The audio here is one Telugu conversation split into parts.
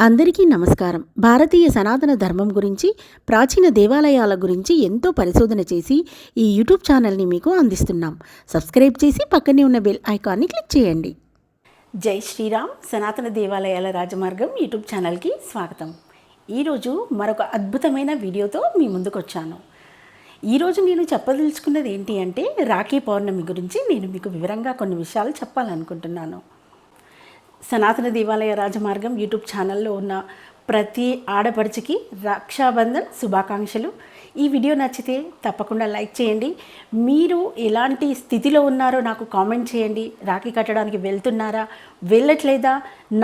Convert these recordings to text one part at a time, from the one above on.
అందరికీ నమస్కారం. భారతీయ సనాతన ధర్మం గురించి ప్రాచీన దేవాలయాల గురించి ఎంతో పరిశోధన చేసి ఈ యూట్యూబ్ ఛానల్ని మీకు అందిస్తున్నాం. సబ్స్క్రైబ్ చేసి పక్కనే ఉన్న బెల్ ఐకాన్ని క్లిక్ చేయండి. జై శ్రీరామ్. సనాతన దేవాలయాల రాజమార్గం యూట్యూబ్ ఛానల్కి స్వాగతం. ఈరోజు మరొక అద్భుతమైన వీడియోతో మీ ముందుకు వచ్చాను ఈరోజు నేను చెప్పదలుచుకున్నది ఏంటి అంటే రాఖీ పౌర్ణమి గురించి నేను మీకు వివరంగా కొన్ని విషయాలు చెప్పాలనుకుంటున్నాను. సనాతన దేవాలయ రాజమార్గం యూట్యూబ్ ఛానల్లో ఉన్న ప్రతి ఆడపడుచుకి రక్షాబంధన్ శుభాకాంక్షలు. ఈ వీడియో నచ్చితే తప్పకుండా లైక్ చేయండి. మీరు ఎలాంటి స్థితిలో ఉన్నారో నాకు కామెంట్ చేయండి. రాఖీ కట్టడానికి వెళ్తున్నారా వెళ్ళట్లేదా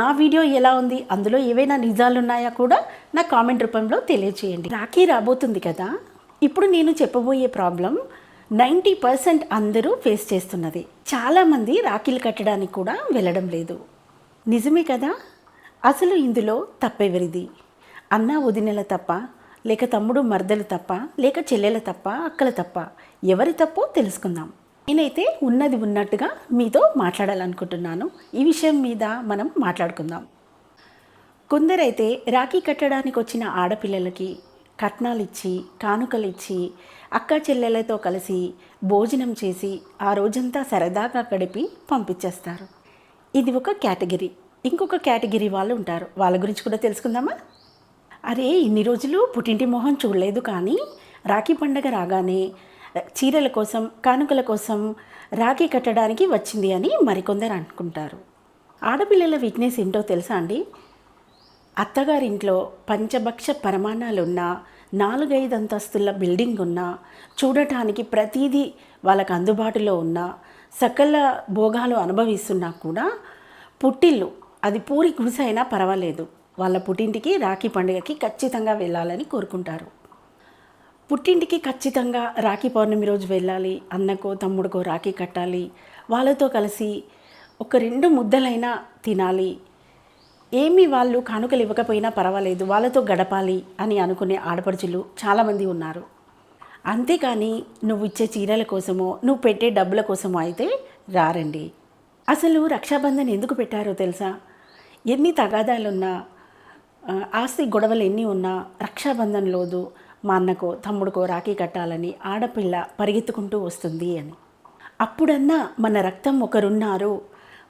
నా వీడియో ఎలా ఉంది అందులో ఏవైనా నిజాలు ఉన్నాయా కూడా నా కామెంట్ రూపంలో తెలియచేయండి. రాఖీ రాబోతుంది కదా ఇప్పుడు నేను చెప్పబోయే ప్రాబ్లం నైంటీ పర్సెంట్ అందరూ ఫేస్ చేస్తున్నది. చాలామంది రాఖీలు కట్టడానికి కూడా వెళ్ళడం లేదు. నిజమే కదా? అసలు ఇందులో తప్పెవరిది? అన్న వదినెల తప్ప లేక తమ్ముడు మర్దలు తప్ప లేక చెల్లెల తప్ప అక్కల తప్ప ఎవరి తప్పో తెలుసుకుందాం. నేనైతే ఉన్నది ఉన్నట్టుగా మీతో మాట్లాడాలనుకుంటున్నాను. ఈ విషయం మీద మనం మాట్లాడుకుందాం. కొందరైతే రాఖీ కట్టడానికి వచ్చిన ఆడపిల్లలకి కట్నాలు ఇచ్చి కానుకలు ఇచ్చి అక్క చెల్లెలతో కలిసి భోజనం చేసి ఆ రోజంతా సరదాగా గడిపి పంపించేస్తారు. ఇది ఒక కేటగిరీ. ఇంకొక కేటగిరీ వాళ్ళు ఉంటారు. వాళ్ళ గురించి కూడా తెలుసుకుందామా? అరే ఇన్ని రోజులు పుట్టింటి మొహం చూడలేదు కానీ రాఖీ పండగ రాగానే చీరల కోసం కానుకల కోసం రాఖీ కట్టడానికి వచ్చింది అని మరికొందరు అనుకుంటారు. ఆడపిల్లల వీక్నెస్ ఏంటో తెలుసా అండి? అత్తగారింట్లో పంచభక్ష పరమాణాలున్నా నాలుగైదు అంతస్తుల బిల్డింగ్ ఉన్నా చూడటానికి ప్రతిదీ వాళ్ళకు అందుబాటులో ఉన్న సకల భోగాలు అనుభవిస్తున్నా కూడా పుట్టిల్లు అది పూరి గుడిసె అయినా పర్వాలేదు. వాళ్ళ పుట్టింటికి రాఖీ పండుగకి ఖచ్చితంగా వెళ్ళాలని కోరుకుంటారు. పుట్టింటికి ఖచ్చితంగా రాఖీ పౌర్ణమి రోజు వెళ్ళాలి అన్నకో తమ్ముడికో రాఖీ కట్టాలి వాళ్ళతో కలిసి ఒక రెండు ముద్దలైనా తినాలి. ఏమి వాళ్ళు కానుకలు ఇవ్వకపోయినా పర్వాలేదు వాళ్ళతో గడపాలి అని అనుకునే ఆడపడుచులు చాలామంది ఉన్నారు. అంతేకాని నువ్వు ఇచ్చే చీరల కోసమో నువ్వు పెట్టే డబ్బుల కోసమో అయితే రారండి. అసలు రక్షాబంధన్ ఎందుకు పెట్టారో తెలుసా? ఎన్ని తగాదాలున్నా ఆస్తి గొడవలు ఎన్ని ఉన్నా రక్షాబంధన్ లోదు మా అన్నకో తమ్ముడికో రాఖీ కట్టాలని ఆడపిల్ల పరిగెత్తుకుంటూ వస్తుంది అని. అప్పుడన్నా మన రక్తం ఒకరున్నారు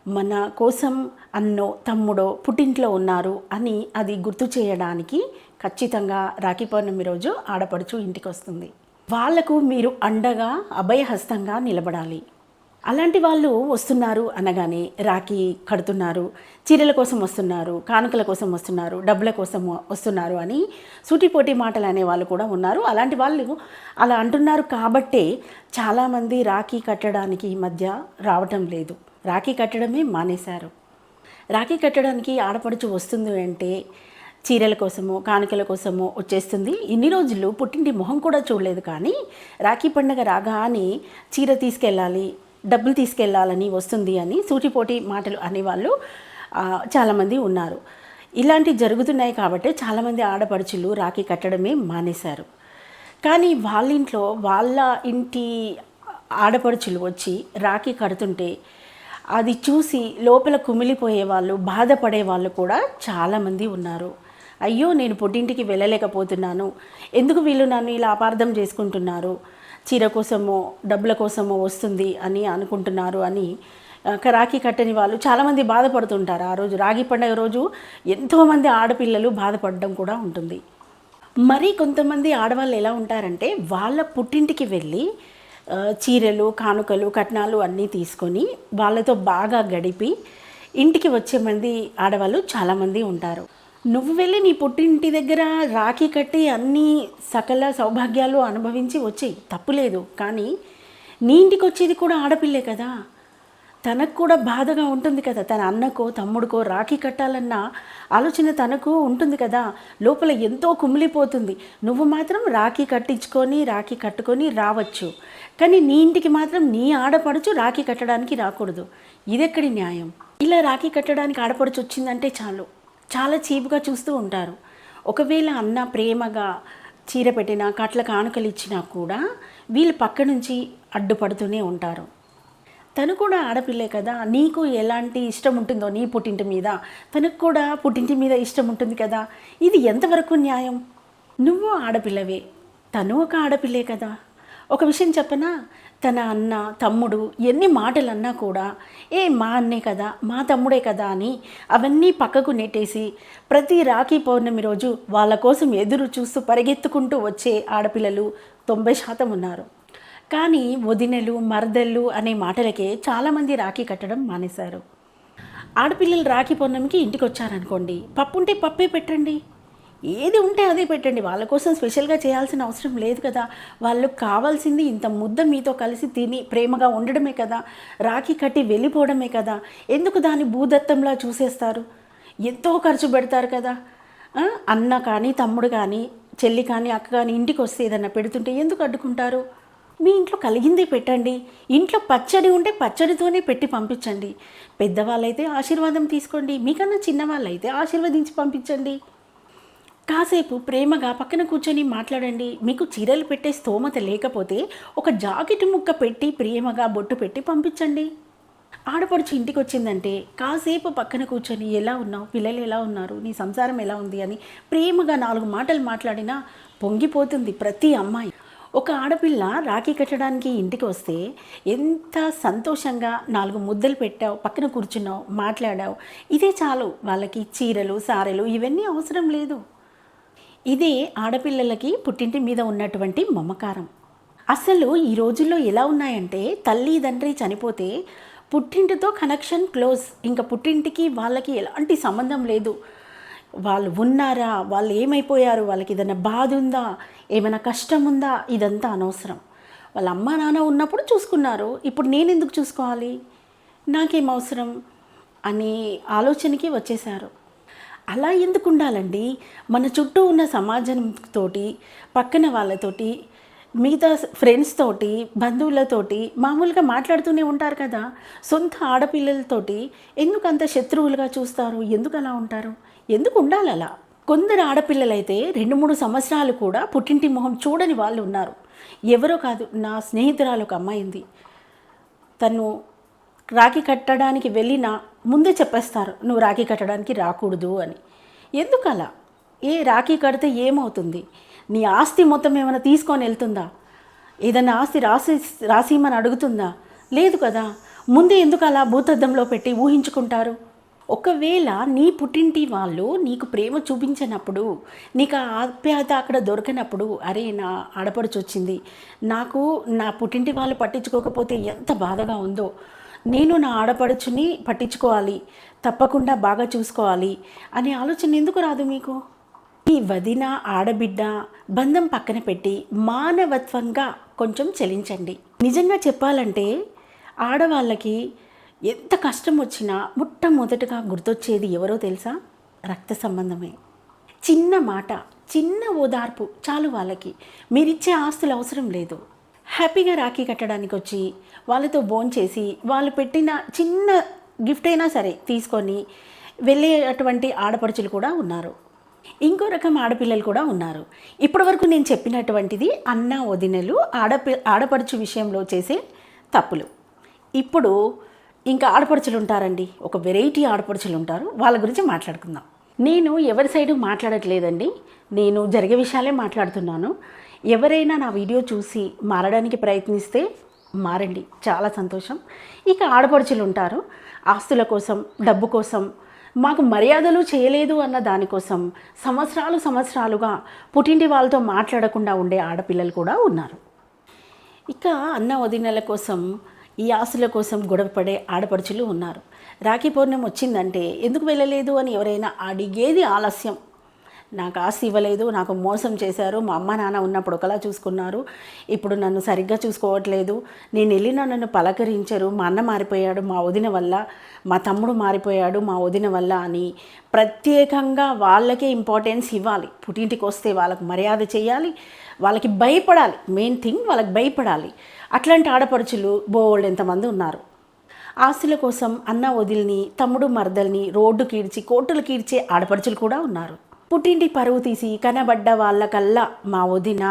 మన కోసం అన్నో తమ్ముడో పుట్టింట్లో ఉన్నారు అని అది గుర్తు చేయడానికి ఖచ్చితంగా రాఖీ పౌర్ణమి రోజు ఆడపడుచు ఇంటికి వస్తుంది వాళ్ళకు మీరు అండగా అభయహస్తంగా నిలబడాలి. అలాంటి వాళ్ళు వస్తున్నారు అనగానే రాఖీ కడుతున్నారు చీరల కోసం వస్తున్నారు కానుకల కోసం వస్తున్నారు డబ్బుల కోసం వస్తున్నారు అని సూటిపోటి మాటలు అనే వాళ్ళు కూడా ఉన్నారు. అలాంటి వాళ్ళు అలా అంటున్నారు కాబట్టే చాలామంది రాఖీ కట్టడానికి ఈ మధ్య రావటం లేదు. రాఖీ కట్టడమే మానేశారు. రాఖీ కట్టడానికి ఆడపడుచు వస్తుంది అంటే చీరల కోసము కానుకల కోసము వచ్చేస్తుంది. ఇన్ని రోజులు పుట్టింటి మొహం కూడా చూడలేదు కానీ రాఖీ పండగ రాగానే చీర తీసుకెళ్ళాలి డబ్బులు తీసుకెళ్ళాలని వస్తుంది అని సూటిపోటి మాటలు అనేవాళ్ళు చాలామంది ఉన్నారు. ఇలాంటివి జరుగుతున్నాయి కాబట్టి చాలామంది ఆడపడుచులు రాఖీ కట్టడమే మానేశారు. కానీ వాళ్ళ ఇంట్లో వాళ్ళ ఇంటి ఆడపడుచులు వచ్చి రాఖీ కడుతుంటే అది చూసి లోపల కుమిలిపోయే వాళ్ళు బాధపడే వాళ్ళు కూడా చాలామంది ఉన్నారు. అయ్యో నేను పుట్టింటికి వెళ్ళలేకపోతున్నాను. ఎందుకు వీళ్ళు నన్ను ఇలా అపార్థం చేసుకుంటున్నారు? చీర కోసమో డబ్బుల కోసమో వస్తుంది అని అనుకుంటున్నారు అని రాఖీ కట్టని వాళ్ళు చాలామంది బాధపడుతుంటారు. ఆ రోజు రాగి పండుగ రోజు ఎంతోమంది ఆడపిల్లలు బాధపడడం కూడా ఉంటుంది. మరి కొంతమంది ఆడవాళ్ళు ఎలా ఉంటారంటే వాళ్ళ పుట్టింటికి వెళ్ళి చీరలు కానుకలు కట్నాలు అన్నీ తీసుకొని వాళ్ళతో బాగా గడిపి ఇంటికి వచ్చే మంది ఆడవాళ్ళు చాలామంది ఉంటారు. నువ్వు వెళ్ళి నీ పుట్టింటి దగ్గర రాఖీ కట్టి అన్ని సకల సౌభాగ్యాలు అనుభవించి వచ్చేయి. తప్పులేదు కానీ నీ ఇంటికి వచ్చేది కూడా ఆడపిల్లే కదా. తనకు కూడా బాధగా ఉంటుంది కదా. తన అన్నకో తమ్ముడికో రాఖీ కట్టాలన్న ఆలోచన తనకు ఉంటుంది కదా. లోపల ఎంతో కుమిలిపోతుంది. నువ్వు మాత్రం రాఖీ కట్టించుకొని రాఖీ కట్టుకొని రావచ్చు. కానీ నీ ఇంటికి మాత్రం నీ ఆడపడుచు రాఖీ కట్టడానికి రాకూడదు. ఇదెక్కడి న్యాయం? ఇలా రాఖీ కట్టడానికి ఆడపడుచు వచ్చిందంటే చాలు. చాలా చీపుగా చూస్తూ ఉంటారు. ఒకవేళ అన్న ప్రేమగా చీర పెట్టినా కట్ల కానుకలు ఇచ్చినా కూడా వీళ్ళు పక్క నుంచి అడ్డుపడుతూనే ఉంటారు. తను కూడా ఆడపిల్లే కదా నీకు ఎలాంటి ఇష్టం ఉంటుందో నీ పుట్టింటి మీద? తనకు కూడా పుట్టింటి మీద ఇష్టం ఉంటుంది కదా ఇది ఎంతవరకు న్యాయం? నువ్వు ఆడపిల్లవే తను ఒక ఆడపిల్లే కదా. ఒక విషయం చెప్పనా? తన అన్న తమ్ముడు ఎన్ని మాటలు అన్నా కూడా ఏ మా అన్నే కదా మా తమ్ముడే కదా అని అవన్నీ పక్కకు నెట్టేసి ప్రతి రాఖీ పౌర్ణమి రోజు వాళ్ళ కోసం ఎదురు చూస్తూ పరిగెత్తుకుంటూ వచ్చే ఆడపిల్లలు తొంభై శాతం ఉన్నారు. కానీ వదినలు మరదళ్ళు అనే మాటలకే చాలామంది రాఖీ కట్టడం మానేశారు. ఆడపిల్లలు రాఖీ పౌర్ణమికి ఇంటికి వచ్చారనుకోండి పప్పు ఉంటే పప్పే పెట్టండి. ఏది ఉంటే అదే పెట్టండి. వాళ్ళ కోసం స్పెషల్గా చేయాల్సిన అవసరం లేదు కదా. వాళ్ళకు కావాల్సింది ఇంత ముద్ద మీతో కలిసి తిని ప్రేమగా ఉండడమే కదా. రాఖీ కట్టి వెళ్ళిపోవడమే కదా. ఎందుకు దాన్ని భూదత్తంలా చూసేస్తారు? ఎంతో ఖర్చు పెడతారు కదా. అన్న కానీ తమ్ముడు కానీ చెల్లి కానీ అక్క కానీ ఇంటికి వస్తే ఏదన్నా పెడుతుంటే ఎందుకు అడ్డుకుంటారు? మీ ఇంట్లో కలిగిందే పెట్టండి. ఇంట్లో పచ్చడి ఉంటే పచ్చడితోనే పెట్టి పంపించండి. పెద్దవాళ్ళైతే ఆశీర్వాదం తీసుకోండి. మీకన్నా చిన్నవాళ్ళైతే ఆశీర్వదించి పంపించండి. కాసేపు ప్రేమగా పక్కన కూర్చొని మాట్లాడండి. మీకు చీరలు పెట్టే స్తోమత లేకపోతే ఒక జాకెట్ ముక్క పెట్టి ప్రేమగా బొట్టు పెట్టి పంపించండి. ఆడపడుచు ఇంటికి వచ్చిందంటే కాసేపు పక్కన కూర్చొని ఎలా ఉన్నావు? పిల్లలు ఎలా ఉన్నారు? నీ సంసారం ఎలా ఉంది? అని ప్రేమగా నాలుగు మాటలు మాట్లాడినా పొంగిపోతుంది ప్రతి అమ్మాయి. ఒక ఆడపిల్ల రాఖీ కట్టడానికి ఇంటికి వస్తే ఎంత సంతోషంగా నాలుగు ముద్దలు పెట్టావు పక్కన కూర్చున్నావు మాట్లాడావు. ఇదే చాలు. వాళ్ళకి చీరలు సారెలు ఇవన్నీ అవసరం లేదు. ఇది ఆడపిల్లలకి పుట్టింటి మీద ఉన్నటువంటి మమకారం. అసలు ఈ రోజుల్లో ఎలా ఉన్నాయంటే తల్లి తండ్రి చనిపోతే పుట్టింటితో కనెక్షన్ క్లోజ్. ఇంకా పుట్టింటికి వాళ్ళకి ఎలాంటి సంబంధం లేదు. వాళ్ళు ఉన్నారా? వాళ్ళు ఏమైపోయారు? వాళ్ళకి ఏదైనా బాధ ఉందా? ఏమైనా కష్టం ఉందా? ఇదంతా అనవసరం. వాళ్ళ అమ్మ నాన్న ఉన్నప్పుడు చూసుకున్నారు. ఇప్పుడు నేను ఎందుకు చూసుకోవాలి? నాకేం అవసరం? అనే ఆలోచనకి వచ్చేసారు అలా ఎందుకు ఉండాలండి? మన చుట్టూ ఉన్న సమాజంతోటి పక్కన వాళ్ళతోటి మిగతా ఫ్రెండ్స్ తోటి బంధువులతోటి మామూలుగా మాట్లాడుతూనే ఉంటారు కదా? సొంత ఆడపిల్లలతోటి ఎందుకు అంత శత్రువులుగా చూస్తారు? ఎందుకు అలా ఉంటారు? ఎందుకు ఉండాలి అలా? కొందరు ఆడపిల్లలైతే రెండు మూడు సంవత్సరాలు కూడా పుట్టింటి మొహం చూడని వాళ్ళు ఉన్నారు. ఎవరో కాదు నా స్నేహితురాలు ఒక అమ్మాయింది తను రాఖీ కట్టడానికి వెళ్ళినా ముందే చెప్పేస్తారు నువ్వు రాఖీ కట్టడానికి రాకూడదు అని. ఎందుకలా? ఏ రాఖీ కడితే ఏమవుతుంది? నీ ఆస్తి మొత్తం ఏమైనా తీసుకొని వెళ్తుందా? ఏదైనా ఆస్తి రాసి రాసిమని అడుగుతుందా? లేదు కదా. ముందే ఎందుకు అలా భూతద్దంలో పెట్టి ఊహించుకుంటారు? ఒకవేళ నీ పుట్టింటి వాళ్ళు నీకు ప్రేమ చూపించినప్పుడు నీకు ఆ ఆప్యాయత అక్కడ దొరికినప్పుడు అరే నా ఆడపడుచు వచ్చింది. నాకు నా పుట్టింటి వాళ్ళు పట్టించుకోకపోతే ఎంత బాధగా ఉందో. నేను నా ఆడపడుచుని పట్టించుకోవాలి తప్పకుండా బాగా చూసుకోవాలి అనే ఆలోచన ఎందుకు రాదు మీకు? ఈ వదిన ఆడబిడ్డ బంధం పక్కన పెట్టి మానవత్వంగా కొంచెం చెలించండి. నిజంగా చెప్పాలంటే ఆడవాళ్ళకి ఎంత కష్టం వచ్చినా మొట్టమొదటగా గుర్తొచ్చేది ఎవరో తెలుసా? రక్త సంబంధమే. చిన్న మాట చిన్న ఓదార్పు చాలు వాళ్ళకి. మీరిచ్చే ఆస్తులు అవసరం లేదు. హ్యాపీగా రాఖీ కట్టడానికి వచ్చి వాళ్ళతో భోంచేసి వాళ్ళు పెట్టిన చిన్న గిఫ్ట్ అయినా సరే తీసుకొని వెళ్ళేటువంటి ఆడపడుచులు కూడా ఉన్నారు. ఇంకో రకం ఆడపిల్లలు కూడా ఉన్నారు. ఇప్పటివరకు నేను చెప్పినటువంటిది అన్న వదినలు ఆడపి ఆడపడుచు విషయంలో చేసే తప్పులు. ఇప్పుడు ఇంకా ఆడపడుచులు ఉంటారండి. ఒక వెరైటీ ఆడపడుచులు ఉంటారు. వాళ్ళ గురించి మాట్లాడుకుందాం. నేను ఎవరి సైడు మాట్లాడట్లేదండి. నేను జరిగే విషయాలే మాట్లాడుతున్నాను. ఎవరైనా నా వీడియో చూసి మారడానికి ప్రయత్నిస్తే మారండి. చాలా సంతోషం. ఇక ఆడపడుచులు ఉంటారు ఆస్తుల కోసం డబ్బు కోసం మాకు మర్యాదలు చేయలేదు అన్న దానికోసం సంవత్సరాలు సంవత్సరాలుగా పుట్టింటి వాళ్ళతో మాట్లాడకుండా ఉండే ఆడపిల్లలు కూడా ఉన్నారు. ఇక అన్న వదినల కోసం ఈ ఆస్తుల కోసం గొడవపడే ఆడపడుచులు ఉన్నారు. రాఖీ పౌర్ణమి వచ్చిందంటే ఎందుకు వెళ్ళలేదు అని ఎవరైనా అడిగేది ఆలస్యం. నాకు ఆస్తి ఇవ్వలేదు నాకు మోసం చేశారు మా అమ్మ నాన్న ఉన్నప్పుడు ఒకలా చూసుకున్నారు. ఇప్పుడు నన్ను సరిగ్గా చూసుకోవట్లేదు. నేను వెళ్ళినా నన్ను పలకరించరు. మా అన్న మారిపోయాడు మా వదిన వల్ల మా తమ్ముడు మారిపోయాడు మా వదిన వల్ల అని ప్రత్యేకంగా వాళ్ళకే ఇంపార్టెన్స్ ఇవ్వాలి. పుట్టింటికి వస్తే వాళ్ళకి మర్యాద చేయాలి వాళ్ళకి భయపడాలి. మెయిన్ థింగ్ వాళ్ళకి భయపడాలి. అట్లాంటి ఆడపడుచులు బోల్డ్ ఎంతమంది ఉన్నారు? ఆస్తుల కోసం అన్న వదిలిని తమ్ముడు మరదల్ని రోడ్డు కీడ్చి కోర్టులు కీడ్చే ఆడపడుచులు కూడా ఉన్నారు. పుట్టింటి పరువు తీసి కనబడ్డ వాళ్ళకల్లా మా వదిన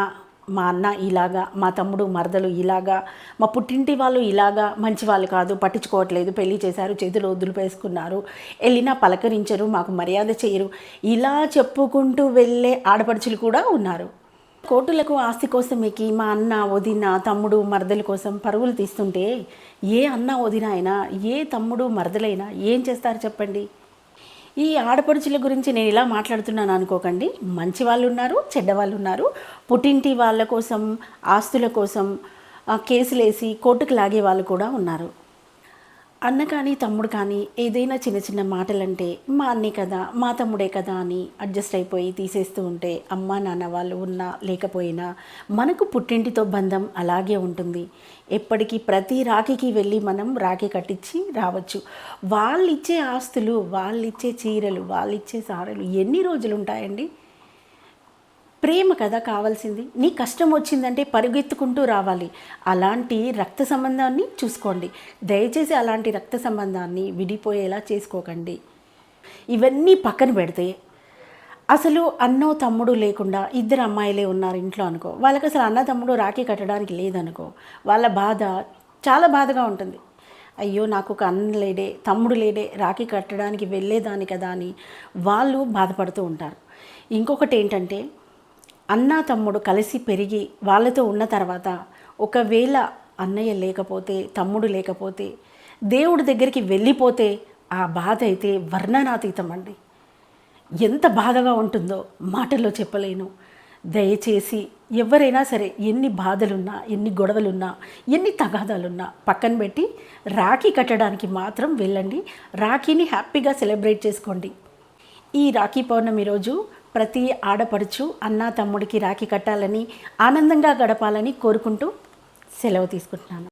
మా అన్న ఇలాగా మా తమ్ముడు మరదలు ఇలాగా మా పుట్టింటి వాళ్ళు ఇలాగా మంచి వాళ్ళు కాదు పట్టించుకోవట్లేదు పెళ్ళి చేశారు చేతులు వదులుపేసుకున్నారు వెళ్ళినా పలకరించరు మాకు మర్యాద చేయరు. ఇలా చెప్పుకుంటూ వెళ్ళే ఆడపడుచులు కూడా ఉన్నారు. కోర్టులకు ఆస్తి కోసం ఎక్కి మా అన్న వదిన తమ్ముడు మరదల కోసం పరుగులు తీస్తుంటే ఏ అన్న వదిన అయినా ఏ తమ్ముడు మరదలైనా ఏం చేస్తారు చెప్పండి? ఈ ఆడపడుచుల గురించి నేను ఇలా మాట్లాడుతున్నాను అనుకోకండి. మంచి వాళ్ళు ఉన్నారు చెడ్డ వాళ్ళు ఉన్నారు పుట్టింటి వాళ్ళ కోసం ఆస్తుల కోసం కేసులేసి కోర్టుకు లాగే వాళ్ళు కూడా ఉన్నారు. అన్న కానీ తమ్ముడు కానీ ఏదైనా చిన్న చిన్న మాటలంటే మా అన్నే కదా మా తమ్ముడే కదా అని అడ్జస్ట్ అయిపోయి తీసేస్తూ ఉంటే అమ్మ నాన్న వాళ్ళు ఉన్నా లేకపోయినా మనకు పుట్టింటితో బంధం అలాగే ఉంటుంది. ఎప్పటికీ ప్రతి రాఖీకి వెళ్ళి మనం రాఖీ కట్టించి రావచ్చు. వాళ్ళిచ్చే ఆస్తులు వాళ్ళిచ్చే చీరలు వాళ్ళిచ్చే సారలు ఎన్ని రోజులు ఉంటాయండి ప్రేమ కదా కావాల్సింది. నీ కష్టం వచ్చిందంటే పరుగెత్తుకుంటూ రావాలి. అలాంటి రక్త సంబంధాన్ని చూసుకోండి. దయచేసి అలాంటి రక్త సంబంధాన్ని విడిపోయేలా చేసుకోకండి. ఇవన్నీ పక్కన పెడితే అసలు అన్నో తమ్ముడు లేకుండా ఇద్దరు అమ్మాయిలే ఉన్నారు ఇంట్లో అనుకో. వాళ్ళకి అసలు అన్న తమ్ముడు రాఖీ కట్టడానికి లేదనుకో. వాళ్ళ బాధ చాలా బాధగా ఉంటుంది. అయ్యో నాకు ఒక అన్న లేడే తమ్ముడు లేడే రాఖీ కట్టడానికి వెళ్ళేదాని కదా అని వాళ్ళు బాధపడుతూ ఉంటారు. ఇంకొకటి ఏంటంటే అన్న తమ్ముడు కలిసి పెరిగి వాళ్ళతో ఉన్న తర్వాత ఒకవేళ అన్నయ్య లేకపోతే తమ్ముడు లేకపోతే దేవుడి దగ్గరికి వెళ్ళిపోతే ఆ బాధ అయితే వర్ణనాతీతం అండి. ఎంత బాధగా ఉంటుందో మాటల్లో చెప్పలేను. దయచేసి ఎవరైనా సరే ఎన్ని బాధలున్నా ఎన్ని గొడవలున్నా ఎన్ని తగాదాలున్నా పక్కన పెట్టి రాఖీ కట్టడానికి మాత్రం వెళ్ళండి. రాఖీని హ్యాపీగా సెలబ్రేట్ చేసుకోండి. ఈ రాఖీ పౌర్ణమి రోజు ప్రతి ఆడపడుచు అన్న తమ్ముడికి రాఖీ కట్టాలని ఆనందంగా గడపాలని కోరుకుంటూ సెలవు తీసుకుంటున్నాను.